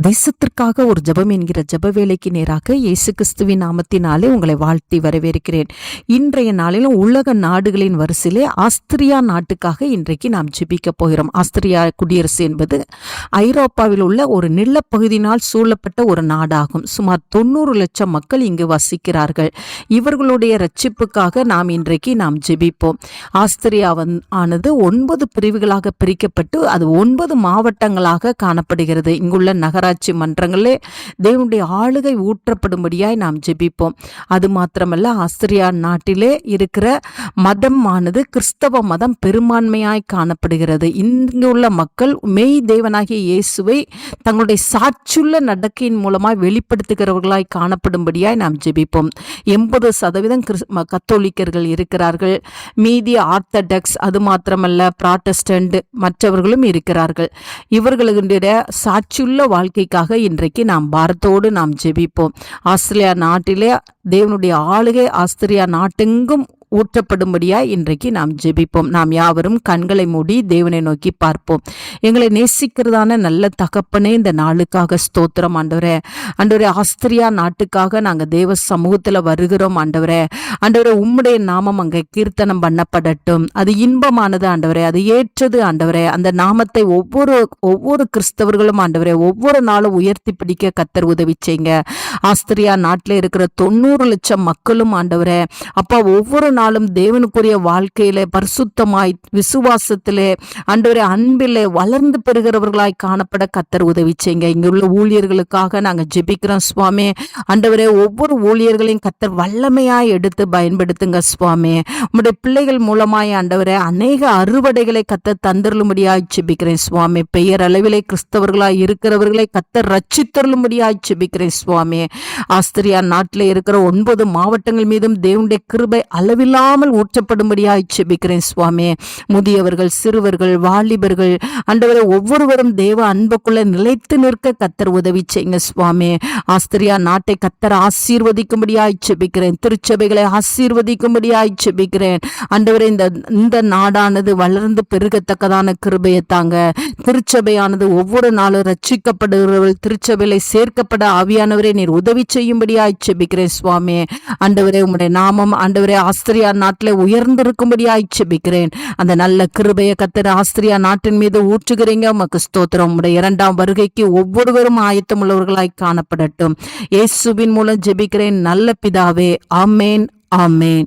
தேசத்திற்காக ஒரு ஜெபம் என்கிற ஜப வேலைக்கு நேராக இயேசு கிறிஸ்துவின் நாமத்தினாலே உங்களை வாழ்த்தி வரவேற்கிறேன். இன்றைய நாளிலும் உலக நாடுகளின் வரிசையிலே ஆஸ்திரியா நாட்டுக்காக இன்றைக்கு நாம் ஜெபிக்க போகிறோம். ஆஸ்திரியா குடியரசு என்பது ஐரோப்பாவில் உள்ள ஒரு நிலப்பகுதியினால் சூழப்பட்ட ஒரு நாடாகும். சுமார் தொண்ணூறு லட்சம் மக்கள் இங்கு வசிக்கிறார்கள். இவர்களுடைய ரட்சிப்புக்காக நாம் இன்றைக்கு நாம் ஜெபிப்போம். ஆஸ்திரியா வந் ஆனது ஒன்பது பிரிவுகளாக பிரிக்கப்பட்டு அது ஒன்பது மாவட்டங்களாக காணப்படுகிறது. இங்குள்ள நகராட்சி மன்றங்களே தேவனுடைய ஆளுகை ஊற்றப்படும்படியாய் நாம் ஜெபிப்போம். அது மாத்திரமல்ல ஆஸ்திரியா நாட்டிலே இருக்கிற மதமானது கிறிஸ்தவ மதம் பெரும்பான்மையாய் காணப்படுகிறது. இங்குள்ள மக்கள் மெய் தேவனாகிய இயேசுவை தங்களுடைய சாட்சியுள்ள நடக்கையின் மூலமாய் வெளிப்படுத்துகிறவர்களாய் காணப்படும்படியாய் நாம் ஜெபிப்போம். எண்பது சதவீதம் கிறிஸ் ம- கத்தோலிக்கர்கள் இருக்கிறார்கள். மீதி ஆர்த்தடாக்ஸ் அது மாத்திரமல்ல ப்ராட்டஸ்டன்ட் மற்றவர்களும் இருக்கிறார்கள். இவர்களுடைய சாட்சியுள்ள வாழ்க்கை வாழ்க்கைக்காக இன்றைக்கு நாம் பாரத்தோடு நாம் ஜெபிப்போம். ஆஸ்திரேலியா நாட்டிலே தேவனுடைய ஆளுகை ஆஸ்திரேலியா நாட்டெங்கும் ஊற்றப்படும்படியாய் இன்றைக்கு நாம் ஜெபிப்போம். நாம் யாவரும் கண்களை மூடி தேவனை நோக்கி பார்ப்போம். எங்களை நேசிக்கிறதான நல்ல தகப்பனே இந்த நாளுக்காக ஸ்தோத்திரம் ஆண்டவரே. ஆண்டவரே ஆஸ்திரியா நாட்டுக்காக நாங்கள் தேவ சமூகத்தில் வருகிறோம் ஆண்டவரே. ஆண்டவரே உம்முடைய நாமம் அங்கே கீர்த்தனம் பண்ணப்படட்டும். அது இன்பமானது ஆண்டவரே. அது ஏற்றது ஆண்டவரே. அந்த நாமத்தை ஒவ்வொரு ஒவ்வொரு கிறிஸ்தவர்களும் ஆண்டவரே ஒவ்வொரு நாளும் உயர்த்தி பிடிக்க கத்தர் உதவி செய்யுங்க. ஆஸ்திரியா நாட்டில் இருக்கிற தொண்ணூறு லட்சம் மக்களும் ஆண்டவரே. அப்பா ஒவ்வொரு நாளும் தேவனுக்குரிய வாழ்க்கையில பரிசுத்தமாய் விசுவாசத்திலே ஆண்டவரே அன்பிலே வளர்ந்து பெறுகிறவர்களாய் காணப்பட கத்தர் உதவி செய்யுங்க. இங்குள்ள ஊழியர்களுக்காக நாங்கள் ஜெபிக்கிறோம் சுவாமி. ஆண்டவரே ஒவ்வொரு ஊழியர்களையும் கத்தர் வல்லமையாய் எடுத்து பயன்படுத்துங்க சுவாமி. உங்களுடைய பிள்ளைகள் மூலமாய் ஆண்டவரே அநேக அறுவடைகளை கத்தர் தந்திரலும்படியாய் ஜெபிக்கிறேன் சுவாமி. பெயர் அளவிலே கிறிஸ்தவர்களாய் இருக்கிறவர்களை கத்தர் ரச்சித்தருளும்படியாய் ஜெபிக்கிறேன் சுவாமி. ஆஸ்திரியா நாட்டில் இருக்கிற ஒன்பது மாவட்டங்கள் மீதும் தேவனுடைய கிருபை அளவில் இல்லாமல் ஊற்றப்படும்படியாய் செபிக்கிறேன் சுவாமி முதியவர்கள் சிறுவர்கள் வாலிபர்கள் அண்டவரை ஒவ்வொருவரும் தேவ அன்புக்குள்ள நிலைத்து நிற்க கத்தர் உதவி செய்யுங்க சுவாமி ஆஸ்திரியா நாட்டை கத்தர் ஆசீர்வதிக்கும்படியாய் செபிக்கிறேன். திருச்சபைகளை ஆசீர்வதிக்கும்படியாய் செபிக்கிறேன். அண்டவரை இந்த இந்த நாடானது வளர்ந்து பெருகத்தக்கதான கிருபையை தாங்க. திருச்சபையானது ஒவ்வொரு நாளும் ரட்சிக்கப்படுகிறவர்கள் திருச்சபையில சேர்க்கப்பட ஆவியானவரை நீர் உதவி செய்யும்படியாய் செபிக்கிறேன் சுவாமி அண்டவரே உங்களுடைய நாமம் ஆண்டவரே ஆஸ்திரியா நாட்டில் உயர்ந்திருக்கும்படியாய் செபிக்கிறேன் அந்த நல்ல கிருபைய கத்தர் ஆஸ்திரியா நாட்டின் மீது ஊற்றுகிறீங்க. உமக்கு ஸ்தோத்திரம். உம்முடைய இரண்டாம் வருகைக்கு ஒவ்வொருவரும் ஆயத்தமுள்ளவர்களாய் காணப்படட்டும். இயேசுவின் மூலம் ஜெபிக்கிறேன். நல்ல பிதாவே. ஆமேன். ஆமேன்.